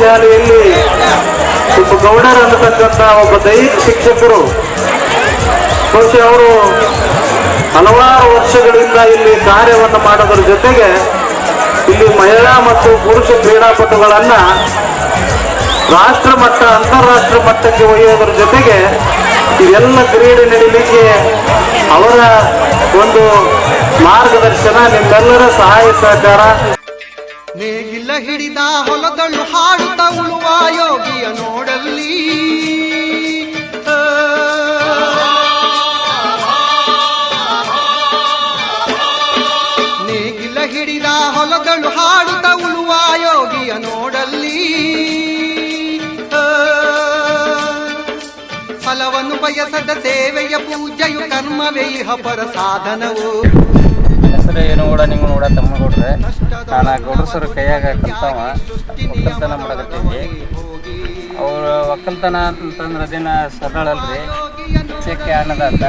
ಶಾಲೆಯಲ್ಲಿ ಗೌಡರ್ ಅನ್ನತಕ್ಕಂಥ ಒಬ್ಬ ದೈಹಿಕ ಶಿಕ್ಷಕರು, ಬಹುಶಃ ಅವರು ಹಲವಾರು ವರ್ಷಗಳಿಂದ ಇಲ್ಲಿ ಕಾರ್ಯವನ್ನು ಮಾಡೋದ್ರ ಜೊತೆಗೆ ಇಲ್ಲಿ ಮಹಿಳಾ ಮತ್ತು ಪುರುಷ ಕ್ರೀಡಾಪಟುಗಳನ್ನ ರಾಷ್ಟ್ರ ಮಟ್ಟ ಅಂತಾರಾಷ್ಟ್ರ ಮಟ್ಟಕ್ಕೆ ಒಯ್ಯೋದ್ರ ಜೊತೆಗೆ ಇವೆಲ್ಲ ಕ್ರೀಡೆ ನಡೀಲಿಕ್ಕೆ ಅವರ ಒಂದು ಮಾರ್ಗದರ್ಶನ, ನಿಮ್ಮೆಲ್ಲರ ಸಹಾಯ ಸಹಕಾರ. ನೇಗಿಲ ಹಿಡಿದ ಹೊಲದಳು ಹಾಡುತ್ತ ಉಳುವ ಯೋಗಿಯ ನೋಡಲ್ಲಿ. ನೇಗಿಲ ಹಿಡಿದ ಹೊಲದಳು ಹಾಡುತ್ತ ಉಳುವ ಯೋಗಿಯ ನೋಡಲ್ಲಿ. ಫಲವನ್ನು ಬಯಸದ ಸೇವೆಯ ಪೂಜೆಯು ಕರ್ಮವೇ, ಇಹ ಪರ ಸಾಧನವು ಏನು ಕೂಡ ನಿಮ್ಗೆ ನೋಡ ಗೌಡ್ರೆ ನಾನು ಗೌಡ್ರ ಕೈಯಾಗ ಕಲ್ತಾವ ಒಕ್ಕಲ್ತನ ಮಾಡಕತ್ತೀನಿ ಅವ್ರ ಒಕ್ಕಲ್ತನ ಅಂತಂದ್ರೆ ದಿನ ಸರಳ ಅಲ್ರಿ. ಅನ್ನದಾತ.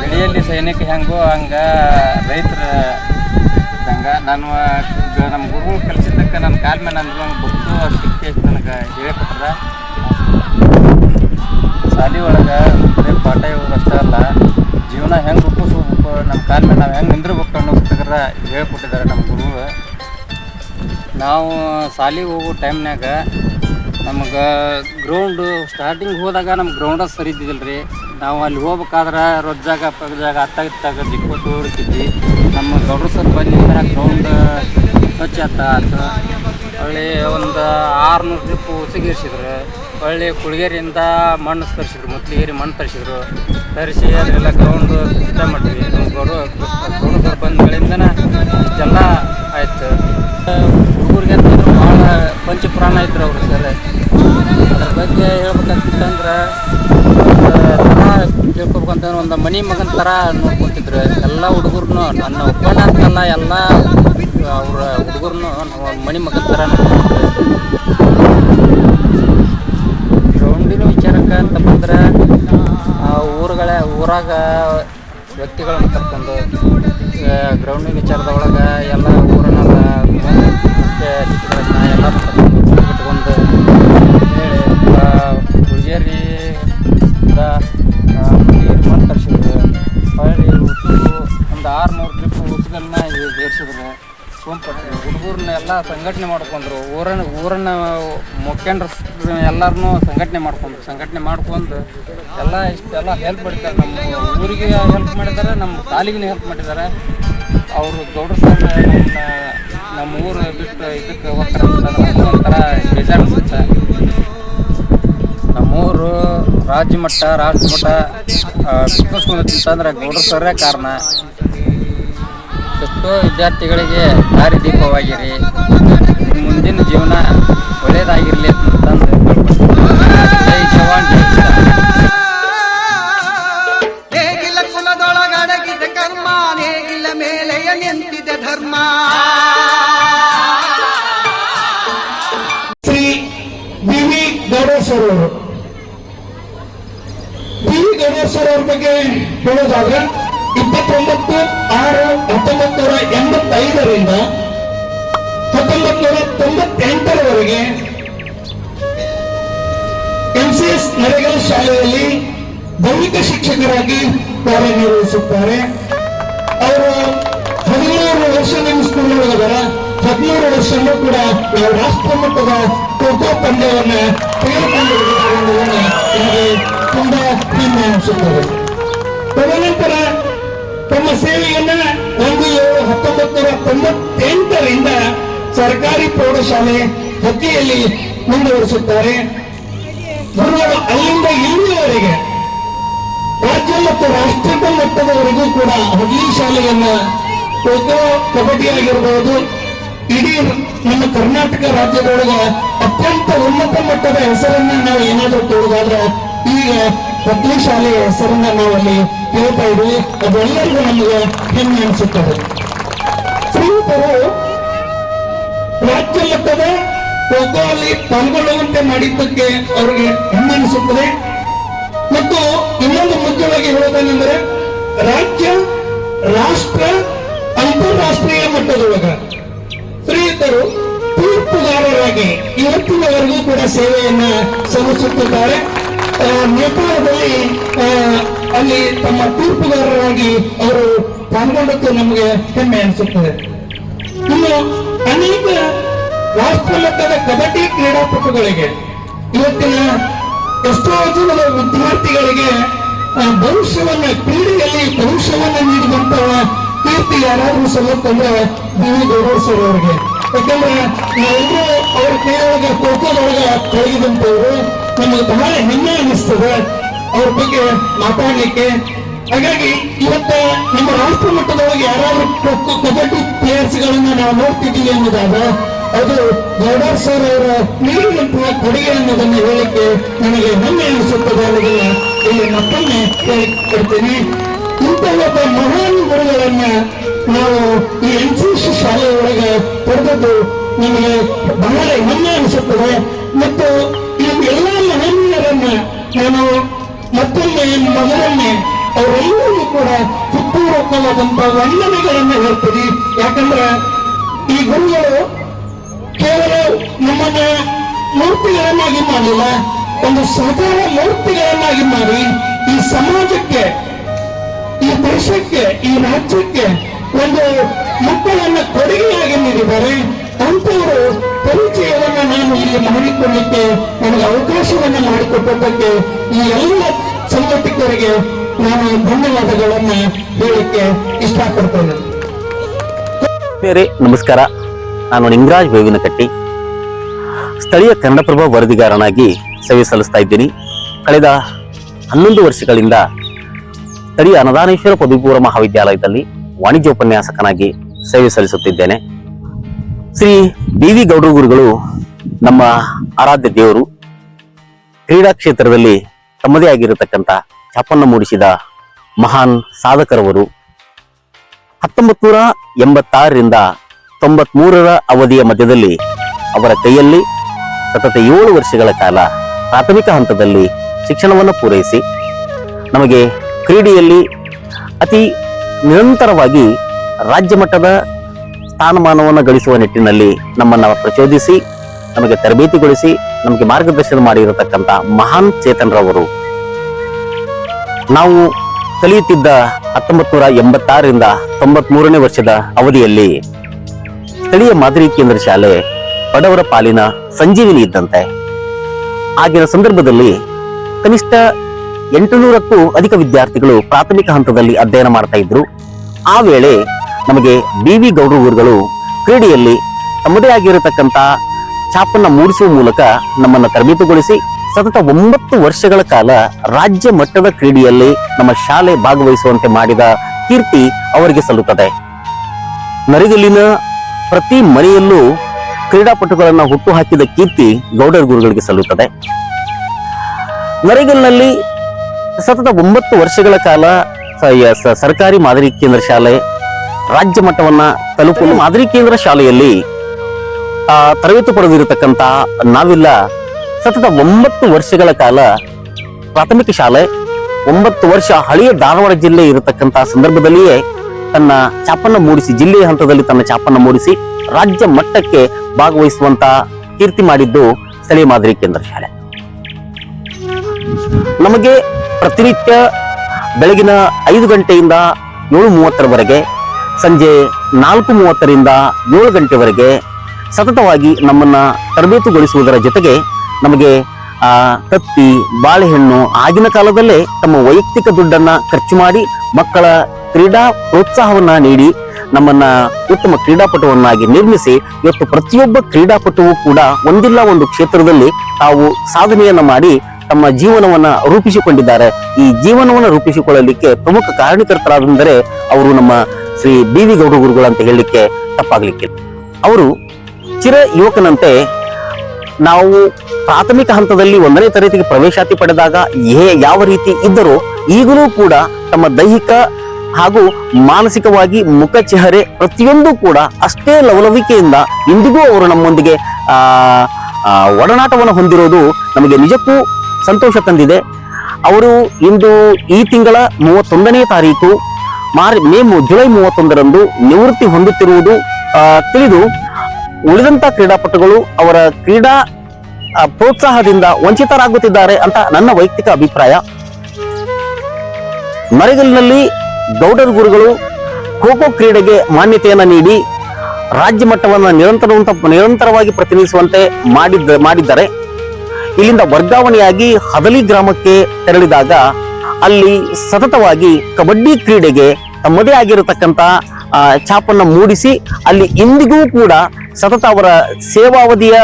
ಬೆಳೆಯಲ್ಲಿ ಸೈನಿಕ ಹೆಂಗೋ ಹಂಗ ರೈತರ ಹಂಗ. ನಾನು ನಮ್ಮ ಗುರು ಕಲಿಸಿದ್ದಕ್ಕೆ ನನ್ನ ಕಾಲ ಮೇಲೆ ನಂದು ಗೊತ್ತು ಐತಿ ನನಗೆ ಹೇಳಿಕೊಟ್ರ. ಶಾಲಿ ಒಳಗೆ ಬರೀ ಪಾಠ ಇವಾಗ ಅಷ್ಟೇ ಅಲ್ಲ. ಜೀವನ ಹೆಂಗೆ ರೂಪಿಸ್ಬೇಕು ನಮ್ಮ ಕಾಲ ಮೇಲೆ ನಾವು ಹೆಂಗೆ ನಿಂದಿರ್ಬೇಕು ಅನ್ನೋದಕ್ಕಾರ ಹೇಳ್ಕೊಟ್ಟಿದ್ದಾರೆ ನಮ್ಮ ಗುರು ನಾವು ಶಾಲಿಗೆ ಹೋಗೋ ಟೈಮ್ನಾಗ ನಮಗೆ ಗ್ರೌಂಡು ಸ್ಟಾರ್ಟಿಂಗ್ ಹೋದಾಗ ನಮ್ಮ ಗ್ರೌಂಡ ಸರಿ ಇದ್ದಿದ್ದಿಲ್ಲ ರೀ ನಾವು ಅಲ್ಲಿ ಹೋಗ್ಬೇಕಾದ್ರೆ ರೊಜ್ಜಾಗ ಪಗ್ಜಾಗ ಅತ್ತಾಗ ಇತ್ತಾಗ ದಿಕ್ಕೋತು ಹುಡುಕಿದ್ವಿ ನಮ್ಮ ಗೌಡ್ರ ಸರ್ ಬಂದಿದ್ದಾಗ ಗ್ರೌಂಡ್ ಸ್ವಚ್ಛ ಆತು ಹೊಳ್ಳಿ ಒಂದು ಆರುನೂರು ಟ್ರಿಪ್ ಉಸಿಗೇರಿಸಿದ್ರು ಹೊಳ್ಳಿ ಕುಳಗೇರಿಯಿಂದ ಮಣ್ಣು ತರಿಸಿದ್ರು ಮುತ್ಲಿಗೇರಿ ಮಣ್ಣು ತರಿಸಿದ್ರು. ತರಿಸಿ ಅದರೆಲ್ಲ ಗ್ರೌಂಡ್ ಸಿದ್ಧ ಮಾಡಿದ್ವಿ. ನಮ್ಮ ಗೌರವ ಗೌರವ ಬಂದ್ಗಳಿಂದನ ಇಷ್ಟೆಲ್ಲ ಆಯ್ತು. ಹುಡುಗರಿಗೆ ಅಂತಂದ್ರೆ ಭಾಳ ಪಂಚಪುರಾಣ ಐತ್ರಿ ಅವರು ಸರ್. ಅದ್ರ ಬಗ್ಗೆ ಹೇಳ್ಬೇಕಂತಂದ್ರೆ ತಿಳ್ಕೊಬೇಕಂತಂದ್ರೆ ಒಂದು ಮನೆ ಮಗನ ಥರ ನೋಡ್ಕೊತಿದ್ರು. ಎಲ್ಲ ಹುಡುಗರು ನನ್ನ ಒಬ್ಬನ ಅಂತಲ್ಲ, ಎಲ್ಲ ಅವ್ರ ಹುಡುಗರ್ನು ಮಣಿ ಮಗನ ಥರ ಗ್ರೌಂಡಿನ ವಿಚಾರಕ್ಕೆ ಅಂತ ಬಂದ್ರೆ, ಆ ಊರುಗಳ, ಊರಾಗ ವ್ಯಕ್ತಿಗಳನ್ನ ಕರ್ಕೊಂಡು ಗ್ರೌಂಡಿನ ವಿಚಾರದ ಒಳಗೆ ಎಲ್ಲ ಊರನ್ನೆಲ್ಲ ಎಲ್ಲ ಬಿಟ್ಕೊಂಡು ಹೇಳಿ ಹುಡುಗಿಯರಿಂದ ಮಣ್ಣು ತರಿಸಿದ್ರು ಹೊಳ್ಳಿ ಒಂದು ಆರುನೂರು ಟ್ರಿಪ್ ಉಸುಗನ್ನ ಏರ್ಸಿದ್ರು. ಸೋಂಪಟ್ರು ಹುಡುಗರನ್ನ ಎಲ್ಲ ಸಂಘಟನೆ ಮಾಡ್ಕೊಂಡ್ರು. ಊರನ್ನ ಊರನ್ನ ಮುಖ್ಯಂಡ್ರ ಎಲ್ಲರನ್ನೂ ಸಂಘಟನೆ ಮಾಡ್ಕೊಂಡ್ರು. ಸಂಘಟನೆ ಮಾಡ್ಕೊಂಡು ಎಲ್ಲ ಇಷ್ಟೆಲ್ಲ ಹೆಲ್ಪ್ ಮಾಡಿದ್ದಾರೆ. ನಮ್ಮ ಊರಿಗೆ ಹೆಲ್ಪ್ ಮಾಡಿದ್ದಾರೆ, ನಮ್ಮ ತಾಲೂಕಿನ ಹೆಲ್ಪ್ ಮಾಡಿದ್ದಾರೆ. ಅವರು ದೊಡ್ಡ ಸರ್ ನಮ್ಮ ಊರು ಬಿಟ್ಟು ಇದಕ್ಕೆ ಹೋಗ್ತಾರೆ ಅಂತಂದ್ರೆ ಒಂಥರ ಬೇಜಾರು ಅನ್ಸುತ್ತೆ. ನಮ್ಮೂರು ರಾಜ್ಯ ಮಟ್ಟ ರಾಷ್ಟ್ರ ಮಟ್ಟ ಅಂದರೆ ಗೌಡ್ರ ಸರ್ರೇ ಕಾರಣ. ಎಷ್ಟೋ ವಿದ್ಯಾರ್ಥಿಗಳಿಗೆ ದಾರಿದೀಪವಾಗಿರಿ. ಮುಂದಿನ ಜೀವನ ಒಳ್ಳೆಯದಾಗಿರಲಿ ಅಂತಂದು ಕೇಳ್ಕೊಳ್ತೀನಿ. ಜೈ ಜವಾನ್ ಜೈ ಕಿಸಾನ್. ಕುಲದೊಳಗಡಗಿದ ಕರ್ಮ ನೇಗಿಲ ಮೇಲೆಯ ನಿಂತಿದೆ ಧರ್ಮ. ಶ್ರೀ ಬಿ ವಿ ಗೌಡೇಶ್ವರ ಅವರು ಬಿ ವಿ ಗೌಡೇಶ್ವರ ಅವ್ರ ಬಗ್ಗೆ ಹೇಳೋದಾದ್ರೆ ಇಪ್ಪತ್ತೊಂಬತ್ತು ಆರು ಹತ್ತೊಂಬತ್ತು ನೂರ ಎಂಬತ್ತೈದರಿಂದ ಹತ್ತೊಂಬತ್ತು ನೂರ ತೊಂಬತ್ತೆಂಟರವರೆಗೆ ಎಂಸಿಎಸ್ ನರೇಗಾ ಶಾಲೆಯಲ್ಲಿ ದೈಹಿಕ ಶಿಕ್ಷಕರಾಗಿ ಕಾರ್ಯನಿರ್ವಹಿಸುತ್ತಾರೆ. ಅವರು ಹದಿಮೂರು ವರ್ಷ ನಿಮ್ಮ ಸ್ಕೂಲ್ ಒಳಗದಾರ ಹದಿಮೂರು ವರ್ಷವೂ ಕೂಡ ನಾವು ರಾಷ್ಟ್ರ ಮಟ್ಟದ ಖೋಖೋ ಪಂದ್ಯವನ್ನ ತೆಗೆದುಕೊಂಡಿರುವುದರಿಂದ ನಮಗೆ ತುಂಬಾ ಹೆಮ್ಮೆ ಅನಿಸುತ್ತದೆ ತದನಂತರ ತಮ್ಮ ಸೇವೆಯನ್ನ ಒಂದು ಏಳು ಹತ್ತೊಂಬತ್ತು ನೂರ ತೊಂಬತ್ತೆಂಟರಿಂದ ಸರ್ಕಾರಿ ಪ್ರೌಢಶಾಲೆ ಹೊತ್ತಿಯಲ್ಲಿ ಮುಂದುವರಿಸುತ್ತಾರೆ. ಅಲ್ಲಿಂದ ಇಲ್ಲಿಯವರೆಗೆ ರಾಜ್ಯ ಮತ್ತು ರಾಷ್ಟ್ರದ ಮಟ್ಟದವರೆಗೂ ಕೂಡ ಹೊಗಲಿ ಶಾಲೆಯನ್ನ ಖೋಖೋ, ಕಬಡ್ಡಿ ಆಗಿರಬಹುದು ಇಡೀ ನಮ್ಮ ಕರ್ನಾಟಕ ರಾಜ್ಯದೊಳಗೆ ಅತ್ಯಂತ ಉನ್ನತ ಮಟ್ಟದ ಹೆಸರನ್ನ ನಾವು ಏನಾದರೂ ತೋರಿದಾದ್ರೆ ಈಗ ಹಳ್ಳಿ ಶಾಲೆಯ ಹೆಸರನ್ನ ನಾವು ಅಲ್ಲಿ ಹೇಳ್ತಾ ಇದ್ವಿ ಅದೆಲ್ಲರಿಗೂ ನಮಗೆ ಹೆಮ್ಮೆ ಅನಿಸುತ್ತದೆ. ಸ್ನೇಹಿತರು, ರಾಜ್ಯ ಮಟ್ಟದ ಖೋಖೋ ಅಲ್ಲಿ ಪಾಲ್ಗೊಳ್ಳುವಂತೆ ಮಾಡಿದ್ದಕ್ಕೆ ಅವರಿಗೆ ಹೆಮ್ಮೆ ಅನಿಸುತ್ತದೆ. ಮತ್ತು ಇನ್ನೊಂದು ಮುಖ್ಯವಾಗಿ ಹೇಳೋದೇನೆಂದರೆ, ರಾಜ್ಯ, ರಾಷ್ಟ್ರ, ಅಂತಾರಾಷ್ಟ್ರೀಯ ಮಟ್ಟದೊಳಗ ಸ್ನೇಹಿತರು ತೀರ್ಪುಗಾರರಾಗಿ ಇವತ್ತಿನವರೆಗೂ ಕೂಡ ಸೇವೆಯನ್ನ ಸಲ್ಲಿಸುತ್ತಿದ್ದಾರೆ. ನೇಪಾಳದಲ್ಲಿ ಅಲ್ಲಿ ತಮ್ಮ ತೀರ್ಪುಗಾರರಾಗಿ ಅವರು ಪಾಲ್ಗೊಂಡದ್ದು ನಮಗೆ ಹೆಮ್ಮೆ ಅನಿಸುತ್ತದೆ ಇನ್ನು ಅನೇಕ ರಾಷ್ಟ್ರ ಮಟ್ಟದ ಕಬಡ್ಡಿ ಕ್ರೀಡಾಪಟುಗಳಿಗೆ ಇವತ್ತಿನ ಎಷ್ಟೋ ಜನರ ವಿದ್ಯಾರ್ಥಿಗಳಿಗೆ ಭವಿಷ್ಯವನ್ನ, ಕ್ರೀಡೆಯಲ್ಲಿ ಭವಿಷ್ಯವನ್ನ ನೀಡಿದಂತಹ ಕೀರ್ತಿ ಯಾರಾದ್ರೂ ಸಲ್ಲುತ್ತಂದ್ರೆ ನೀವು ಸರ್ ಅವರಿಗೆ. ಯಾಕಂದ್ರೆ ನಾವೆಲ್ಲರೂ ಅವ್ರ ಕೈಯೊಳಗೆ ಖೋಖೋದೊಳಗೆ ತೊಡಗಿದಂತವರು ನಮಗೆ ಬಹಳ ಹೆಮ್ಮೆ ಅನಿಸ್ತದೆ ಅವ್ರ ಬಗ್ಗೆ ಮಾತಾಡಲಿಕ್ಕೆ. ಹಾಗಾಗಿ ಇವತ್ತು ನಮ್ಮ ರಾಷ್ಟ್ರ ಮಟ್ಟದೊಳಗೆ ಯಾರಾದ್ರೂ ಕಬಡ್ಡಿ ಪ್ಲೇಯರ್ಸ್ ಗಳನ್ನ ನಾವು ನೋಡ್ತಿದ್ದೀವಿ ಅನ್ನೋದಾದ್ರೆ, ಅದು ಗೌಡರ್ ಸರ್ ಅವರ ನೀಡಿದಂತಹ ಕೊಡುಗೆ ಅನ್ನೋದನ್ನು ಹೇಳಿಕ್ಕೆ ನನಗೆ ಹೆಮ್ಮೆ ಅನಿಸುತ್ತದೆ ಅನ್ನೋದನ್ನ ಇಲ್ಲಿ ಮತ್ತೊಮ್ಮೆ ಹೇಳಿಕೊಡ್ತೀನಿ. ಇಂತಹ ಒಬ್ಬ ಮಹಾನ್ ಗುರುಗಳನ್ನ ನಾವು ಈ ಎನ್ ಸಿ ಸಿ ಶಾಲೆಯೊಳಗೆ ಪಡೆದದ್ದು ನಮಗೆ ಬಹಳ ಹೆಮ್ಮೆ ಅನಿಸುತ್ತದೆ. ಮತ್ತು ಈ ಮಹನೀಯರನ್ನ ನಾನು ಮತ್ತೊಮ್ಮೆ ಮೊದಲೊಮ್ಮೆ ಅವರೆಲ್ಲರಿಗೂ ಕೂಡ ಹೃತ್ಪೂರ್ವಕವಾದಂತಹ ವಂದನೆಗಳನ್ನು ಹೇಳ್ತೀವಿ ಯಾಕಂದ್ರೆ ಈ ಗುರುಗಳು ಕೇವಲ ನಮ್ಮನ್ನ ಮೂರ್ತಿಗಳನ್ನಾಗಿ ಮಾಡಿಲ್ಲ, ಒಂದು ಸಹಕಾರ ಮೂರ್ತಿಗಳನ್ನಾಗಿ ಮಾಡಿ ಈ ಸಮಾಜಕ್ಕೆ, ಈ ದೇಶಕ್ಕೆ, ಈ ರಾಜ್ಯಕ್ಕೆ ಒಂದು ಮಕ್ಕಳನ್ನ ಕೊಡುಗೆಯಾಗಿ ನೀಡಿದ್ದಾರೆ. ಅಂತವರು ಪರಿಚಯವನ್ನು ನಾನು ಇಲ್ಲಿ ಮಾಡಿಕೊಳ್ಳಿಕ್ಕೆ ನನಗೆ ಅವಕಾಶವನ್ನು ಮಾಡಿಕೊಟ್ಟದ್ದಕ್ಕೆ ಈ ಎಲ್ಲ ಸಂಘಟಕರಿಗೆ ನಾನು ಧನ್ಯವಾದಗಳನ್ನು ಹೇಳಕ್ಕೆ ಇಷ್ಟಪಡ್ತೇನೆ. ಬೇರೆ, ನಮಸ್ಕಾರ. ನಾನು ನಿಂಗರಾಜ್ ಬೇವಿನಕಟ್ಟಿ ಸ್ಥಳೀಯ ಕನ್ನಡಪ್ರಭ ವರದಿಗಾರನಾಗಿ ಸೇವೆ ಸಲ್ಲಿಸ್ತಾ ಇದ್ದೀನಿ. ಕಳೆದ ಹನ್ನೊಂದು ವರ್ಷಗಳಿಂದ ಸ್ಥಳೀಯ ಅನದಾನೇಶ್ವರ ಪದವಿಪೂರ್ವ ಮಹಾವಿದ್ಯಾಲಯದಲ್ಲಿ ವಾಣಿಜ್ಯೋಪನ್ಯಾಸಕನಾಗಿ ಸೇವೆ ಸಲ್ಲಿಸುತ್ತಿದ್ದೇನೆ. ಶ್ರೀ ಬಿ ವಿ ಗೌಡ್ರ ಗುರುಗಳು ನಮ್ಮ ಆರಾಧ್ಯ ದೇವರು ಕ್ರೀಡಾ ಕ್ಷೇತ್ರದಲ್ಲಿ ತಮ್ಮದೇ ಆಗಿರತಕ್ಕಂಥ ಛಾಪನ್ನು ಮೂಡಿಸಿದ ಮಹಾನ್ ಸಾಧಕರವರು. ಹತ್ತೊಂಬತ್ ನೂರ ಎಂಬತ್ತಾರರಿಂದ ತೊಂಬತ್ ಮೂರರ ಅವಧಿಯ ಮಧ್ಯದಲ್ಲಿ ಅವರ ಕೈಯಲ್ಲಿ ಸತತ ಏಳು ವರ್ಷಗಳ ಕಾಲ ಪ್ರಾಥಮಿಕ ಹಂತದಲ್ಲಿ ಶಿಕ್ಷಣವನ್ನು ಪೂರೈಸಿ ನಮಗೆ ಕ್ರೀಡೆಯಲ್ಲಿ ಅತಿ ನಿರಂತರವಾಗಿ ರಾಜ್ಯ ಮಟ್ಟದ ಸ್ಥಾನಮಾನವನ್ನು ಗಳಿಸುವ ನಿಟ್ಟಿನಲ್ಲಿ ನಮ್ಮನ್ನು ಪ್ರಚೋದಿಸಿ, ನಮಗೆ ತರಬೇತಿಗೊಳಿಸಿ, ನಮಗೆ ಮಾರ್ಗದರ್ಶನ ಮಾಡಿರತಕ್ಕಂಥ ಮಹಾನ್ ಚೇತನ್ರವರು. ನಾವು ಕಲಿಯುತ್ತಿದ್ದ ಹತ್ತೊಂಬತ್ತು ನೂರ ಎಂಬತ್ತಾರರಿಂದ ತೊಂಬತ್ ಮೂರನೇ ವರ್ಷದ ಅವಧಿಯಲ್ಲಿ ಸ್ಥಳೀಯ ಮಾದರಿ ಕೇಂದ್ರ ಶಾಲೆ ಬಡವರ ಪಾಲಿನ ಸಂಜೀವಿನಿ ಇದ್ದಂತೆ. ಆಗಿನ ಸಂದರ್ಭದಲ್ಲಿ ಕನಿಷ್ಠ ಎಂಟುನೂರಕ್ಕೂ ಅಧಿಕ ವಿದ್ಯಾರ್ಥಿಗಳು ಪ್ರಾಥಮಿಕ ಹಂತದಲ್ಲಿ ಅಧ್ಯಯನ ಮಾಡ್ತಾ ಇದ್ರು. ಆ ವೇಳೆ ನಮಗೆ ಬಿ ವಿ ಗೌಡ್ರ ಊರುಗಳು ಕ್ರೀಡೆಯಲ್ಲಿ ತಮ್ಮದೇ ಆಗಿರತಕ್ಕಂಥ ಛಾಪನ್ನ ಮೂಡಿಸುವ ಮೂಲಕ ನಮ್ಮನ್ನ ತರಬೇತುಗೊಳಿಸಿ ಸತತ ಒಂಬತ್ತು ವರ್ಷಗಳ ಕಾಲ ರಾಜ್ಯ ಮಟ್ಟದ ಕ್ರೀಡೆಯಲ್ಲಿ ನಮ್ಮ ಶಾಲೆ ಭಾಗವಹಿಸುವಂತೆ ಮಾಡಿದ ಕೀರ್ತಿ ಅವರಿಗೆ ಸಲ್ಲುತ್ತದೆ. ನರಿಗಲ್ಲಿನ ಪ್ರತಿ ಮನೆಯಲ್ಲೂ ಕ್ರೀಡಾಪಟುಗಳನ್ನು ಹುಟ್ಟು ಹಾಕಿದ ಕೀರ್ತಿ ಗೌಡರ ಗುರುಗಳಿಗೆ ಸಲ್ಲುತ್ತದೆ. ನರಿಗಲ್ನಲ್ಲಿ ಸತತ ಒಂಬತ್ತು ವರ್ಷಗಳ ಕಾಲ ಸರ್ಕಾರಿ ಮಾದರಿ ಕೇಂದ್ರ ಶಾಲೆ ರಾಜ್ಯ ಮಟ್ಟವನ್ನ ತಲುಪಲು ಮಾದರಿ ಕೇಂದ್ರ ಶಾಲೆಯಲ್ಲಿ ತರಬೇತಿ ಪಡೆದಿರತಕ್ಕಂತ ನಾವೆಲ್ಲ ಸತತ ಒಂಬತ್ತು ವರ್ಷಗಳ ಕಾಲ ಪ್ರಾಥಮಿಕ ಶಾಲೆ, ಒಂಬತ್ತು ವರ್ಷ ಹಳೆಯ ಧಾರವಾಡ ಜಿಲ್ಲೆ ಇರತಕ್ಕಂತ ಸಂದರ್ಭದಲ್ಲಿಯೇ ತನ್ನ ಚಾಪನ್ನ ಮೂಡಿಸಿ ಜಿಲ್ಲೆಯ ಹಂತದಲ್ಲಿ ತನ್ನ ಚಾಪನ್ನ ಮೂಡಿಸಿ ರಾಜ್ಯ ಮಟ್ಟಕ್ಕೆ ಭಾಗವಹಿಸುವಂತ ಕೀರ್ತಿ ಮಾಡಿದ್ದು ಸ್ಥಳೀಯ ಮಾದರಿ ಕೇಂದ್ರ ಶಾಲೆ. ನಮಗೆ ಪ್ರತಿನಿತ್ಯ ಬೆಳಗಿನ ಐದು ಗಂಟೆಯಿಂದ ಏಳು ಮೂವತ್ತರವರೆಗೆ ಸಂಜೆ ನಾಲ್ಕು ಮೂವತ್ತರಿಂದ ಏಳು ಗಂಟೆವರೆಗೆ ಸತತವಾಗಿ ನಮ್ಮನ್ನು ತರಬೇತುಗೊಳಿಸುವುದರ ಜೊತೆಗೆ ನಮಗೆ ತತ್ತಿ, ಬಾಳೆಹಣ್ಣು ಆಗಿನ ಕಾಲದಲ್ಲೇ ತಮ್ಮ ವೈಯಕ್ತಿಕ ದುಡ್ಡನ್ನು ಖರ್ಚು ಮಾಡಿ ಮಕ್ಕಳ ಕ್ರೀಡಾ ಪ್ರೋತ್ಸಾಹವನ್ನು ನೀಡಿ ನಮ್ಮನ್ನ ಉತ್ತಮ ಕ್ರೀಡಾಪಟುವನ್ನಾಗಿ ನಿರ್ಮಿಸಿ ಇವತ್ತು ಪ್ರತಿಯೊಬ್ಬ ಕ್ರೀಡಾಪಟುವು ಕೂಡ ಒಂದಿಲ್ಲ ಒಂದು ಕ್ಷೇತ್ರದಲ್ಲಿ ತಾವು ಸಾಧನೆಯನ್ನು ಮಾಡಿ ತಮ್ಮ ಜೀವನವನ್ನ ರೂಪಿಸಿಕೊಂಡಿದ್ದಾರೆ. ಈ ಜೀವನವನ್ನು ರೂಪಿಸಿಕೊಳ್ಳಲಿಕ್ಕೆ ಪ್ರಮುಖ ಕಾರಣಕರ್ತರಾದಂದರೆ ಅವರು ನಮ್ಮ ಶ್ರೀ ಬಿ ವಿ ಗೌಡ ಗುರುಗಳು ಅಂತ ಹೇಳಲಿಕ್ಕೆ ತಪ್ಪಾಗಲಿಕ್ಕೆ ಅವರು ಚಿರ ಯುವಕನಂತೆ ನಾವು ಪ್ರಾಥಮಿಕ ಹಂತದಲ್ಲಿ ಒಂದನೇ ತರಗತಿಗೆ ಪ್ರವೇಶಾತಿ ಪಡೆದಾಗ ಏ ಯಾವ ರೀತಿ ಇದ್ದರೂ ಈಗಲೂ ಕೂಡ ತಮ್ಮ ದೈಹಿಕ ಹಾಗೂ ಮಾನಸಿಕವಾಗಿ ಮುಖ ಚೆಹರೆ ಪ್ರತಿಯೊಂದು ಕೂಡ ಅಷ್ಟೇ ಲವಲವಿಕೆಯಿಂದ ಇಂದಿಗೂ ಅವರು ನಮ್ಮೊಂದಿಗೆ ಒಡನಾಟವನ್ನು ಹೊಂದಿರೋದು ನಮಗೆ ನಿಜಕ್ಕೂ ಸಂತೋಷ ತಂದಿದೆ. ಅವರು ಇಂದು ಈ ತಿಂಗಳ ಮೂವತ್ತೊಂದನೇ ತಾರೀಕು ಮಾರ್ ಮೇ ಜುಲೈ ಮೂವತ್ತೊಂದರಂದು ನಿವೃತ್ತಿ ಹೊಂದುತ್ತಿರುವುದು ತಿಳಿದು ಉಳಿದಂತ ಕ್ರೀಡಾಪಟುಗಳು ಅವರ ಕ್ರೀಡಾ ಪ್ರೋತ್ಸಾಹದಿಂದ ವಂಚಿತರಾಗುತ್ತಿದ್ದಾರೆ ಅಂತ ನನ್ನ ವೈಯಕ್ತಿಕ ಅಭಿಪ್ರಾಯ. ಮರಗಲ್ನಲ್ಲಿ ಗೌಡರ್ ಗುರುಗಳು ಖೋ ಖೋ ಕ್ರೀಡೆಗೆ ಮಾನ್ಯತೆಯನ್ನು ನೀಡಿ ರಾಜ್ಯ ಮಟ್ಟವನ್ನು ನಿರಂತರ, ನಿರಂತರವಾಗಿ ಪ್ರತಿನಿಧಿಸುವಂತೆ ಮಾಡಿದ್ದ, ಮಾಡಿದ್ದಾರೆ. ಇಲ್ಲಿಂದ ವರ್ಗಾವಣೆಯಾಗಿ ಹದಲಿ ಗ್ರಾಮಕ್ಕೆ ತೆರಳಿದಾಗ ಅಲ್ಲಿ ಸತತವಾಗಿ ಕಬಡ್ಡಿ ಕ್ರೀಡೆಗೆ ತಮ್ಮದೇ ಆಗಿರತಕ್ಕಂಥ ಛಾಪನ್ನು ಮೂಡಿಸಿ ಅಲ್ಲಿ ಇಂದಿಗೂ ಕೂಡ ಸತತ ಅವರ ಸೇವಾವಧಿಯ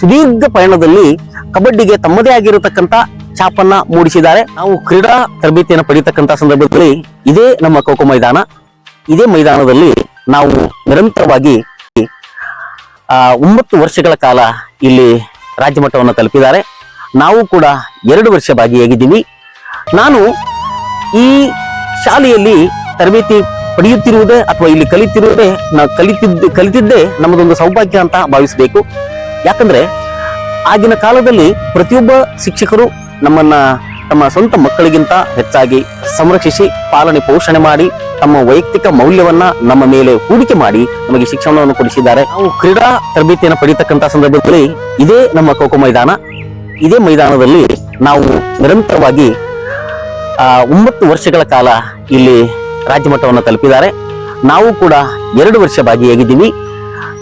ಸುದೀರ್ಘ ಪಯಣದಲ್ಲಿ ಕಬಡ್ಡಿಗೆ ತಮ್ಮದೇ ಆಗಿರತಕ್ಕಂಥ ಛಾಪನ್ನ ಮೂಡಿಸಿದ್ದಾರೆ. ನಾವು ಕ್ರೀಡಾ ತರಬೇತಿಯನ್ನು ಪಡೆಯತಕ್ಕಂಥ ಸಂದರ್ಭದಲ್ಲಿ ಇದೇ ನಮ್ಮ ಖೋಖೋ ಮೈದಾನ. ಇದೇ ಮೈದಾನದಲ್ಲಿ ನಾವು ನಿರಂತರವಾಗಿ ಒಂಬತ್ತು ವರ್ಷಗಳ ಕಾಲ ಇಲ್ಲಿ ರಾಜ್ಯಮಟ್ಟವನ್ನು ತಲುಪಿದ್ದಾರೆ. ನಾವು ಕೂಡ ಎರಡು ವರ್ಷ ಭಾಗಿಯಾಗಿದ್ದೀವಿ. ನಾನು ಈ ಶಾಲೆಯಲ್ಲಿ ತರಬೇತಿ ಪಡೆಯುತ್ತಿರುವುದೇ ಅಥವಾ ಇಲ್ಲಿ ಕಲಿತಿರುವುದೇ ನಾವು ಕಲಿತಿದ್ದ, ಕಲಿತಿದ್ದೇ ನಮ್ಮದೊಂದು ಸೌಭಾಗ್ಯ ಅಂತ ಭಾವಿಸಬೇಕು. ಯಾಕಂದ್ರೆ ಆಗಿನ ಕಾಲದಲ್ಲಿ ಪ್ರತಿಯೊಬ್ಬ ಶಿಕ್ಷಕರು ನಮ್ಮನ್ನ ತಮ್ಮ ಸ್ವಂತ ಮಕ್ಕಳಿಗಿಂತ ಹೆಚ್ಚಾಗಿ ಸಂರಕ್ಷಿಸಿ, ಪಾಲನೆ, ಪೋಷಣೆ ಮಾಡಿ, ತಮ್ಮ ವೈಯಕ್ತಿಕ ಮೌಲ್ಯವನ್ನ ನಮ್ಮ ಮೇಲೆ ಹೂಡಿಕೆ ಮಾಡಿ ನಮಗೆ ಶಿಕ್ಷಣವನ್ನು ಕೊಡಿಸಿದ್ದಾರೆ. ನಾವು ಕ್ರೀಡಾ ತರಬೇತಿಯನ್ನು ಪಡೀತಕ್ಕಂಥ ಸಂದರ್ಭದಲ್ಲಿ ಇದೇ ನಮ್ಮ ಖೋಖೋ ಮೈದಾನ. ಇದೇ ಮೈದಾನದಲ್ಲಿ ನಾವು ನಿರಂತರವಾಗಿ ಒಂಬತ್ತು ವರ್ಷಗಳ ಕಾಲ ಇಲ್ಲಿ ರಾಜ್ಯ ಮಟ್ಟವನ್ನು ತಲುಪಿದ್ದಾರೆ. ನಾವು ಕೂಡ ಎರಡು ವರ್ಷ ಭಾಗಿಯಾಗಿದ್ದೀವಿ.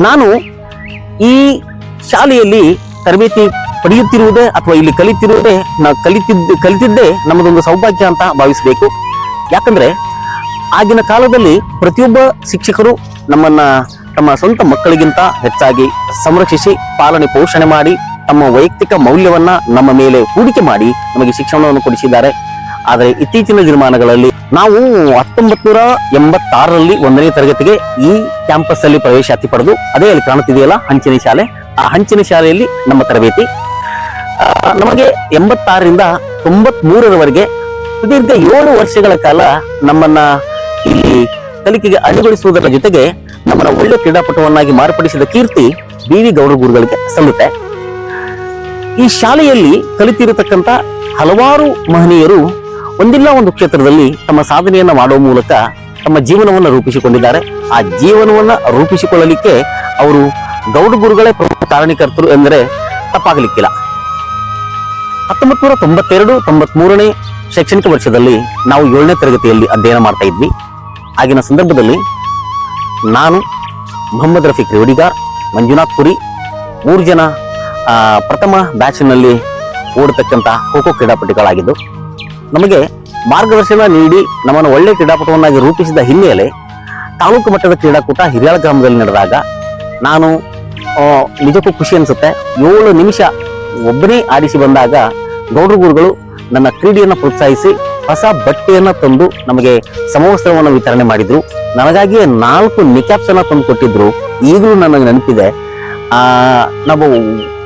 ನಾನು ಈ ಶಾಲೆಯಲ್ಲಿ ತರಬೇತಿ ಪಡೆಯುತ್ತಿರುವುದೇ ಅಥವಾ ಇಲ್ಲಿ ಕಲಿತಿರುವುದೇ ನಾವು ಕಲಿತಿದ್ದ, ಕಲಿತಿದ್ದೇ ನಮ್ಮದೊಂದು ಸೌಭಾಗ್ಯ ಅಂತ ಭಾವಿಸಬೇಕು. ಯಾಕಂದರೆ ಆಗಿನ ಕಾಲದಲ್ಲಿ ಪ್ರತಿಯೊಬ್ಬ ಶಿಕ್ಷಕರು ನಮ್ಮನ್ನು, ತಮ್ಮ ಸ್ವಂತ ಮಕ್ಕಳಿಗಿಂತ ಹೆಚ್ಚಾಗಿ ಸಂರಕ್ಷಿಸಿ, ಪಾಲನೆ, ಪೋಷಣೆ ಮಾಡಿ, ತಮ್ಮ ವೈಯಕ್ತಿಕ ಮೌಲ್ಯವನ್ನು ನಮ್ಮ ಮೇಲೆ ಹೂಡಿಕೆ ಮಾಡಿ ನಮಗೆ ಶಿಕ್ಷಣವನ್ನು ಕೊಡಿಸಿದ್ದಾರೆ. ಆದರೆ ಇತ್ತೀಚಿನ ದಿನಮಾನಗಳಲ್ಲಿ ನಾವು ಹತ್ತೊಂಬತ್ ನೂರ ಎಂಬತ್ತಾರರಲ್ಲಿ ಒಂದನೇ ತರಗತಿಗೆ ಈ ಕ್ಯಾಂಪಸ್ ಅಲ್ಲಿ ಪ್ರವೇಶಾತಿ ಪಡೆದು ಅದೇ ಅಲ್ಲಿ ಕಾಣುತ್ತಿದೆಯಲ್ಲ ಹಂಚಿನ ಶಾಲೆ. ಆ ಹಂಚಿನ ಶಾಲೆಯಲ್ಲಿ ನಮ್ಮ ತರಬೇತಿ. ನಮಗೆ ಎಂಬತ್ತಾರರಿಂದ ತೊಂಬತ್ ಮೂರರವರೆಗೆ ಸುದೀರ್ಘ ಏಳು ವರ್ಷಗಳ ಕಾಲ ನಮ್ಮನ್ನ ಇಲ್ಲಿ ಕಲಿಕೆಗೆ ಅಣಿಗೊಳಿಸುವುದರ ಜೊತೆಗೆ ನಮ್ಮನ್ನ ಒಳ್ಳೆ ಕ್ರೀಡಾಪಟುವನ್ನಾಗಿ ಮಾರ್ಪಡಿಸಿದ ಕೀರ್ತಿ ಬಿ ವಿ ಗೌಡ ಗುರುಗಳಿಗೆ ಸಲ್ಲುತ್ತೆ. ಈ ಶಾಲೆಯಲ್ಲಿ ಕಲಿತಿರತಕ್ಕಂತ ಹಲವಾರು ಮಹನೀಯರು ಒಂದಿಲ್ಲ ಒಂದು ಕ್ಷೇತ್ರದಲ್ಲಿ ತಮ್ಮ ಸಾಧನೆಯನ್ನ ಮಾಡುವ ಮೂಲಕ ತಮ್ಮ ಜೀವನವನ್ನು ರೂಪಿಸಿಕೊಂಡಿದ್ದಾರೆ. ಆ ಜೀವನವನ್ನ ರೂಪಿಸಿಕೊಳ್ಳಲಿಕ್ಕೆ ಅವರು ಗೌಡ ಗುರುಗಳೇ ಪ್ರಮುಖ ಕಾರಣಕರ್ತರು ಎಂದರೆ ತಪ್ಪಾಗಲಿಕ್ಕಿಲ್ಲ. ಹತ್ತೊಂಬತ್ತು ನೂರ ತೊಂಬತ್ತೆರಡು ತೊಂಬತ್ ಮೂರನೇ ಶೈಕ್ಷಣಿಕ ವರ್ಷದಲ್ಲಿ ನಾವು ಏಳನೇ ತರಗತಿಯಲ್ಲಿ ಅಧ್ಯಯನ ಮಾಡ್ತಾ ಇದ್ವಿ. ಆಗಿನ ಸಂದರ್ಭದಲ್ಲಿ ನಾನು ಮೊಹಮ್ಮದ್ ರಫೀಕ್ ರೇವಡಿಗಾರ್ ಮಂಜುನಾಥ್ ಪುರಿ, ಮೂರು ಜನ ಪ್ರಥಮ ಬ್ಯಾಚ್ನಲ್ಲಿ ಓಡತಕ್ಕಂತ ಖೋಖೋ ಕ್ರೀಡಾಪಟುಗಳಾಗಿದ್ದು ನಮಗೆ ಮಾರ್ಗದರ್ಶನ ನೀಡಿ ನಮ್ಮನ್ನು ಒಳ್ಳೆ ಕ್ರೀಡಾಪಟುವನ್ನಾಗಿ ರೂಪಿಸಿದ ಹಿನ್ನೆಲೆ ತಾಲೂಕು ಮಟ್ಟದ ಕ್ರೀಡಾಕೂಟ ಹಿರಿಯಾಳ ಗ್ರಾಮದಲ್ಲಿ ನಡೆದಾಗ ನಾನು ನಿಜಕ್ಕೂ ಖುಷಿ ಅನಿಸುತ್ತೆ. ಏಳು ನಿಮಿಷ ಒಬ್ಬನೇ ಆಡಿಸಿ ಬಂದಾಗ ಗೌಡ್ರ ಗುರುಗಳು ನನ್ನ ಕ್ರೀಡೆಯನ್ನು ಪ್ರೋತ್ಸಾಹಿಸಿ ಹೊಸ ಬಟ್ಟೆಯನ್ನು ತಂದು ನಮಗೆ ಸಮವಸ್ತ್ರವನ್ನು ವಿತರಣೆ ಮಾಡಿದರು. ನನಗಾಗಿಯೇ ನಾಲ್ಕು ನಿಕ್ಯಾಪ್ಸನ್ನು ತಂದು ಕೊಟ್ಟಿದ್ದರು ಈಗಲೂ ನನಗೆ ನೆನಪಿದೆ. ನಾವು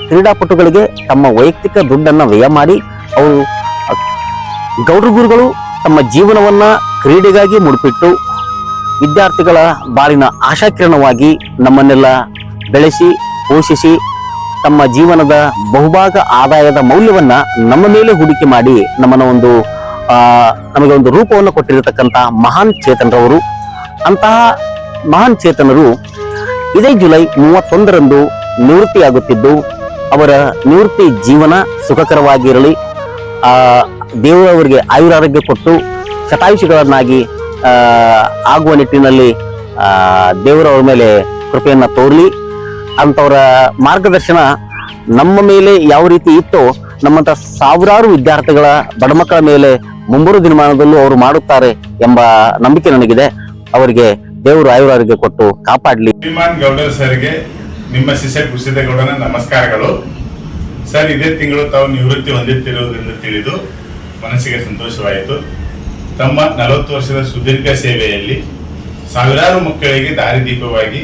ಕ್ರೀಡಾಪಟುಗಳಿಗೆ ತಮ್ಮ ವೈಯಕ್ತಿಕ ದುಡ್ಡನ್ನು ವ್ಯಯ ಮಾಡಿ ಅವರು ಗೌಡ್ರ ಗುರುಗಳು ತಮ್ಮ ಜೀವನವನ್ನ ಕ್ರೀಡೆಗಾಗಿ ಮುಡಿಪಿಟ್ಟು ವಿದ್ಯಾರ್ಥಿಗಳ ಬಾಳಿನ ಆಶಾಕಿರಣವಾಗಿ ನಮ್ಮನ್ನೆಲ್ಲ ಬೆಳೆಸಿ, ಪೋಷಿಸಿ, ತಮ್ಮ ಜೀವನದ ಬಹುಭಾಗ ಆದಾಯದ ಮೌಲ್ಯವನ್ನ ನಮ್ಮ ಮೇಲೆ ಹೂಡಿಕೆ ಮಾಡಿ ನಮ್ಮನ್ನ ಒಂದು ನಮಗೆ ಒಂದು ರೂಪವನ್ನು ಕೊಟ್ಟಿರತಕ್ಕಂತಹ ಮಹಾನ್ ಚೇತನರವರು ಅಂತಹ ಮಹಾನ್ ಚೇತನರು ಇದೇ ಜುಲೈ ಮೂವತ್ತೊಂದರಂದು ನಿವೃತ್ತಿಯಾಗುತ್ತಿದ್ದು, ಅವರ ನಿವೃತ್ತಿ ಜೀವನ ಸುಖಕರವಾಗಿರಲಿ ದೇವರು ಅವರಿಗೆ ಆಯುರಾರೋಗ್ಯ ಕೊಟ್ಟು ಶತಾಯುಷಿಗಳನ್ನಾಗಿ ಆಗುವ ನಿಟ್ಟಿನಲ್ಲಿ ದೇವರವರ ಮೇಲೆ ಕೃಪೆಯನ್ನು ತೋರಲಿ. ಅಂಥವರ ಮಾರ್ಗದರ್ಶನ ನಮ್ಮ ಮೇಲೆ ಯಾವ ರೀತಿ ಇತ್ತೋ, ನಮ್ಮಂಥ ಸಾವಿರಾರು ವಿದ್ಯಾರ್ಥಿಗಳ ಬಡಮಕ್ಕಳ ಮೇಲೆ ಮುಂಬರುವ ದಿನಮಾನದಲ್ಲೂ ಅವರು ಮಾಡುತ್ತಾರೆ ಎಂಬ ನಂಬಿಕೆ ನನಗಿದೆ. ಅವರಿಗೆ ದೇವರು ಆಯುರಾರೋಗ್ಯ ಕೊಟ್ಟು ಕಾಪಾಡಲಿ. ಶ್ರೀಮಾನ್ ಗೌಡರ್ ಸರ್ಗೆ ನಿಮ್ಮ ಶಿಷ್ಯ ಕುಸಿದೇಗೌಡನ ನಮಸ್ಕಾರಗಳು. ಸರ್, ಇದೇ ತಿಂಗಳು ತಾವು ನಿವೃತ್ತಿ ಹೊಂದುತ್ತಿರುವುದೆಂದು ತಿಳಿದು ಮನಸ್ಸಿಗೆ ಸಂತೋಷವಾಯಿತು. ತಮ್ಮ ನಲವತ್ತು ವರ್ಷದ ಸುದೀರ್ಘ ಸೇವೆಯಲ್ಲಿ ಸಾವಿರಾರು ಮಕ್ಕಳಿಗೆ ದಾರಿದೀಪವಾಗಿ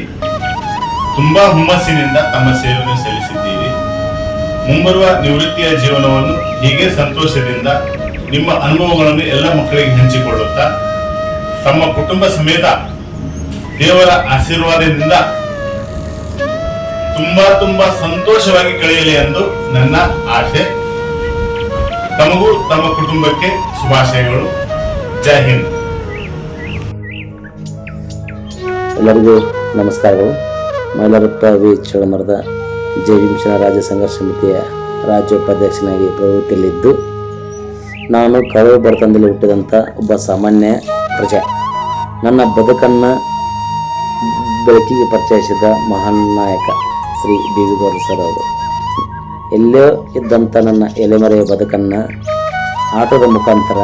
ತುಂಬಾ ಹುಮ್ಮಸ್ಸಿನಿಂದ ತಮ್ಮ ಸೇವೆಯನ್ನು ಸಲ್ಲಿಸಿದ್ದೀರಿ. ಮುಂಬರುವ ನಿವೃತ್ತಿಯ ಜೀವನವನ್ನು ಹೀಗೆ ಸಂತೋಷದಿಂದ ನಿಮ್ಮ ಅನುಭವಗಳನ್ನು ಎಲ್ಲ ಮಕ್ಕಳಿಗೆ ಹಂಚಿಕೊಳ್ಳುತ್ತಾ, ತಮ್ಮ ಕುಟುಂಬ ಸಮೇತ ದೇವರ ಆಶೀರ್ವಾದದಿಂದ ತುಂಬಾ ತುಂಬಾ ಸಂತೋಷವಾಗಿ ಕಳೆಯಲಿ ಎಂದು ನನ್ನ ಆಶೆ. ತಮಗೂ ತಮ್ಮ ಕುಟುಂಬಕ್ಕೆ ಶುಭಾಶಯಗಳು. ಜೈ ಹಿಂದ್. ಎಲ್ಲರಿಗೂ ನಮಸ್ಕಾರಗಳು. ಮೈಲಾರಪ್ಪ ವಿ ಚೋಳಮರದ ಜೈ ವಿಂಶನ ರಾಜ್ಯ ಸಂಘರ್ಷ ಸಮಿತಿಯ ರಾಜ್ಯ ಉಪಾಧ್ಯಕ್ಷನಾಗಿ ಪ್ರವೃತ್ತಿಯಲ್ಲಿದ್ದು, ನಾನು ಕಳವು ಬಡತನದಲ್ಲಿ ಹುಟ್ಟಿದಂಥ ಒಬ್ಬ ಸಾಮಾನ್ಯ ಪ್ರಜೆ. ನನ್ನ ಬದುಕನ್ನು ಬೆಳಕಿಗೆ ಪರಿಚಯಿಸಿದ ಮಹಾನ್ ನಾಯಕ Shri B V Gowda sir ಅವರು. ಎಲ್ಲೋ ಇದ್ದಂಥ ನನ್ನ ಎಲೆಮರೆಯ ಬದುಕನ್ನು ಆಟದ ಮುಖಾಂತರ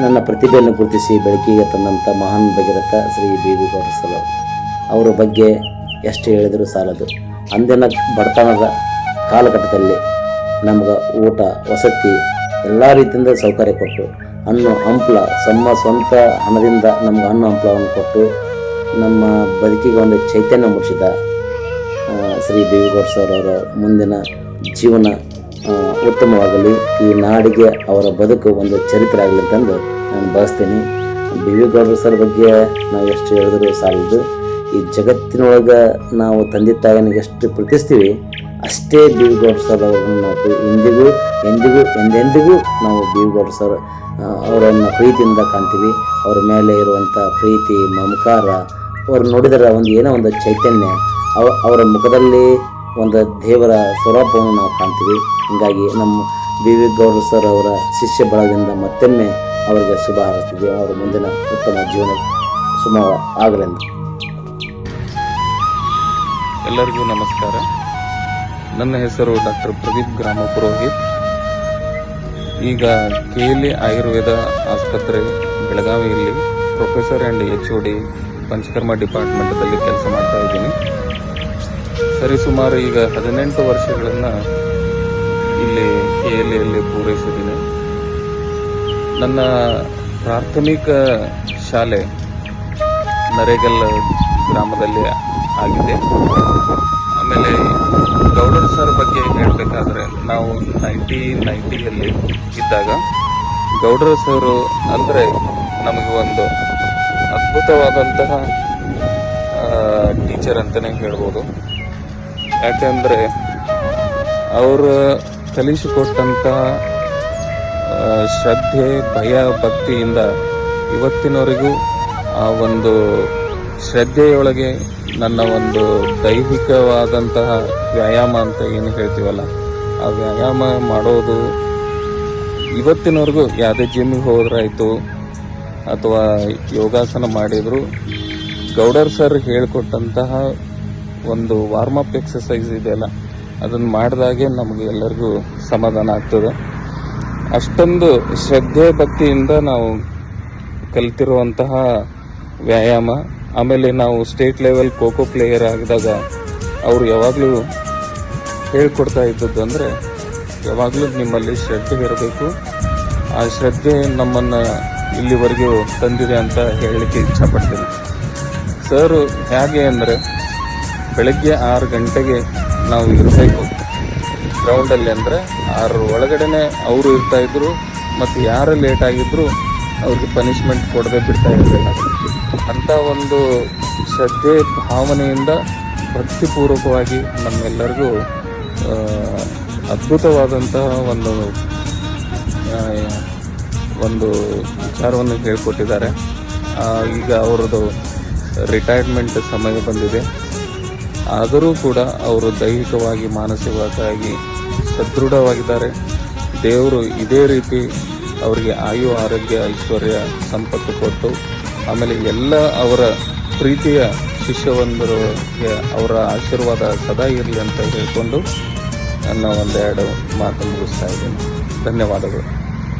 ನನ್ನ ಪ್ರತಿಭೆಯನ್ನು ಗುರುತಿಸಿ ಬೆಳಕಿಗೆ ತಂದಂಥ ಮಹಾನ್ ಭಗೀರಥ ಶ್ರೀ ಬಿ. ವಿ. ಗೌರಸಲು ಅವರ. ಬಗ್ಗೆ ಎಷ್ಟು ಹೇಳಿದರೂ ಸಾಲದು. ಅಂದಿನ ಬಡತನದ ಕಾಲಘಟ್ಟದಲ್ಲಿ ನಮ್ಗೆ ಊಟ, ವಸತಿ ಎಲ್ಲ ರೀತಿಯಿಂದ ಸೌಕರ್ಯ ಕೊಟ್ಟು, ಹಣ್ಣು, ಹಂಪ್ಲ ನಮ್ಮ ಸ್ವಂತ ಹಣದಿಂದ ನಮ್ಗೆ ಹಣ್ಣು, ಹಂಪ್ಲವನ್ನು ಕೊಟ್ಟು ನಮ್ಮ ಬದುಕಿಗೆ ಒಂದು ಚೈತನ್ಯ ಮೂಡಿಸಿದ ಶ್ರೀ ದೇವಿಗೌಡ ಸರ್ ಅವರ ಮುಂದಿನ ಜೀವನ ಉತ್ತಮವಾಗಲಿ, ಈ ನಾಡಿಗೆ ಅವರ ಬದುಕು ಒಂದು ಚರಿತ್ರೆ ಆಗಲಿ ಅಂತಂದು ನಾನು ಬಯಸ್ತೀನಿ. ದೇವೇಗೌಡರು ಸರ್ ಬಗ್ಗೆ ನಾವು ಎಷ್ಟು ಹೇಳಿದ್ರು ಸಾಲದು. ಈ ಜಗತ್ತಿನೊಳಗೆ ನಾವು ತಂದೆ ತಾಯಿನ ಎಷ್ಟು ಪ್ರೀತಿಸ್ತೀವಿ ಅಷ್ಟೇ ಬಿ ವಿ ಸರ್ ಅವರನ್ನು ನಾವು ಎಂದಿಗೂ ಎಂದಿಗೂ, ಎಂದೆಂದಿಗೂ ನಾವು ಬಿ ವಿ ಸರ್ ಅವರನ್ನು ಪ್ರೀತಿಯಿಂದ ಕಾಣ್ತೀವಿ. ಅವರ ಮೇಲೆ ಇರುವಂಥ ಪ್ರೀತಿ, ಮಮಕಾರ, ಅವ್ರು ನೋಡಿದರೆ ಒಂದು ಏನೋ ಒಂದು ಚೈತನ್ಯ, ಅವ, ಅವರ ಮುಖದಲ್ಲಿ ಒಂದು ದೇವರ ಸ್ವರೂಪವನ್ನು ನಾವು ಕಾಣ್ತೀವಿ. ಹೀಗಾಗಿ ನಮ್ಮ ಬಿ ವಿ. ಗೌಡ್ರ ಸರ್ ಅವರ ಶಿಷ್ಯ ಬಳಗದಿಂದ ಮತ್ತೊಮ್ಮೆ ಅವರಿಗೆ ಶುಭ ಹಾರೈಸ್ತೀವಿ ಅವರ ಮುಂದಿನ ಉತ್ತಮ ಜೀವನ ಸುಮ ಆಗಲೆಂದು. ಎಲ್ಲರಿಗೂ ನಮಸ್ಕಾರ. ನನ್ನ ಹೆಸರು ಡಾಕ್ಟರ್ ಪ್ರದೀಪ್ ಗ್ರಾಮ ಪುರೋಹಿತ್. ಈಗ ಕೆ ಎಲ್ ಆಯುರ್ವೇದ ಆಸ್ಪತ್ರೆ ಬೆಳಗಾವಿಯಲ್ಲಿ professor and H O D Panchakarma ಡಿಪಾರ್ಟ್ಮೆಂಟದಲ್ಲಿ ಕೆಲಸ ಸರಿಸುಮಾರು ಈಗ ಹದಿನೆಂಟು ವರ್ಷಗಳನ್ನು ಇಲ್ಲಿ ಕೆ ಎಲ್ ಎಲ್ಲಿ ಪೂರೈಸಿದ್ದೀನಿ. ನನ್ನ ಪ್ರಾಥಮಿಕ ಶಾಲೆ ನರೇಗಲ್ ಗ್ರಾಮದಲ್ಲಿ ಆಗಿದೆ. ಆಮೇಲೆ ಗೌಡರ್ ಸರ್ ಬಗ್ಗೆ ಹೇಳಬೇಕಾದ್ರೆ ನಾವು ನೈಂಟಿ ನೈಂಟಿಯಲ್ಲಿ ಇದ್ದಾಗ ಗೌಡರ ಸರ್ ಅಂದರೆ ನಮಗೆ ಒಂದು ಅದ್ಭುತವಾದಂತಹ ಟೀಚರ್ ಅಂತಲೇ ಹೇಳ್ಬೋದು. ಯಾಕೆಂದರೆ ಅವರು ಕಲಿಸಿಕೊಟ್ಟಂಥ ಶ್ರದ್ಧೆ, ಭಯ, ಭಕ್ತಿಯಿಂದ ಇವತ್ತಿನವರೆಗೂ ಆ ಒಂದು ಶ್ರದ್ಧೆಯೊಳಗೆ ನನ್ನ ಒಂದು ದೈಹಿಕವಾದಂತಹ ವ್ಯಾಯಾಮ ಅಂತ ಏನು ಹೇಳ್ತೀವಲ್ಲ, ಆ ವ್ಯಾಯಾಮ ಮಾಡೋದು ಇವತ್ತಿನವರೆಗೂ ಯಾವುದೇ ಜಿಮ್ಗೆ ಹೋದ್ರಾಯಿತು ಅಥವಾ ಯೋಗಾಸನ ಮಾಡಿದ್ರು, ಗೌಡರ್ ಸರ್ ಹೇಳಿಕೊಟ್ಟಂತಹ ಒಂದು ವಾರ್ಮ್ ಅಪ್ ಎಕ್ಸಸೈಸ್ ಇದೆಯಲ್ಲ, ಅದನ್ನು ಮಾಡಿದಾಗೆ ನಮಗೆ ಎಲ್ಲರಿಗೂ ಸಮಾಧಾನ ಆಗ್ತದೆ. ಅಷ್ಟೊಂದು ಶ್ರದ್ಧೆ ಭಕ್ತಿಯಿಂದ ನಾವು ಕಲಿತಿರುವಂತಹ ವ್ಯಾಯಾಮ, ಆಮೇಲೆ ನಾವು ಸ್ಟೇಟ್ ಲೆವೆಲ್ ಖೋಖೋ ಪ್ಲೇಯರ್ ಆಗಿದಾಗ ಅವರು ಯಾವಾಗಲೂ ಹೇಳ್ಕೊಡ್ತಾ ಇದ್ದದ್ದು ಅಂದರೆ, ಯಾವಾಗಲೂ ನಿಮ್ಮಲ್ಲಿ ಶ್ರದ್ಧೆ ಇರಬೇಕು. ಆ ಶ್ರದ್ಧೆ ನಮ್ಮನ್ನು ಇಲ್ಲಿವರೆಗೂ ತಂದಿದೆ ಅಂತ ಹೇಳಲಿಕ್ಕೆ ಇಚ್ಛಪಡ್ತೀನಿ. ಸರ್, ಹೇಗೆ ಅಂದರೆ ಬೆಳಗ್ಗೆ ಆರು ಗಂಟೆಗೆ ನಾವು ಇರಬೇಕು ಗ್ರೌಂಡಲ್ಲಿ ಅಂದರೆ ಆರು ಒಳಗಡೆನೆ ಅವರು ಇರ್ತಾಯಿದ್ರು ಮತ್ತು ಯಾರು ಲೇಟ್ ಆಗಿದ್ರು ಅವ್ರಿಗೆ ಪನಿಷ್ಮೆಂಟ್ ಕೊಡದೆ ಬಿಡ್ತಾ ಇರಲಿಲ್ಲ. ಅಂಥ ಒಂದು ಶ್ರದ್ಧೆ, ಭಾವನೆಯಿಂದ ಭಕ್ತಿಪೂರ್ವಕವಾಗಿ ನಮ್ಮೆಲ್ಲರಿಗೂ ಅದ್ಭುತವಾದಂತಹ ಒಂದು ಒಂದು ವಿಚಾರವನ್ನು ಹೇಳಿಕೊಟ್ಟಿದ್ದಾರೆ. ಈಗ ಅವರದು ರಿಟೈರ್ಮೆಂಟ್ ಸಮಯ ಬಂದಿದೆ. ಆದರೂ ಕೂಡ ಅವರು ದೈಹಿಕವಾಗಿ, ಮಾನಸಿಕವಾಗಿ ಸದೃಢವಾಗಿದ್ದಾರೆ. ದೇವರು ಇದೇ ರೀತಿ ಅವರಿಗೆ ಆಯು, ಆರೋಗ್ಯ, ಐಶ್ವರ್ಯ, ಸಂಪತ್ತು ಕೊಟ್ಟು ಆಮೇಲೆ ಎಲ್ಲ ಅವರ ಪ್ರೀತಿಯ ಶಿಷ್ಯವೊಂದರಿಗೆ ಅವರ ಆಶೀರ್ವಾದ ಸದಾ ಇರಲಿ ಅಂತ ಹೇಳಿಕೊಂಡು ನನ್ನ ಒಂದೆರಡು ಮಾತು ಮುಗಿಸ್ತಾ ಇದ್ದೀನಿ. ಧನ್ಯವಾದಗಳು.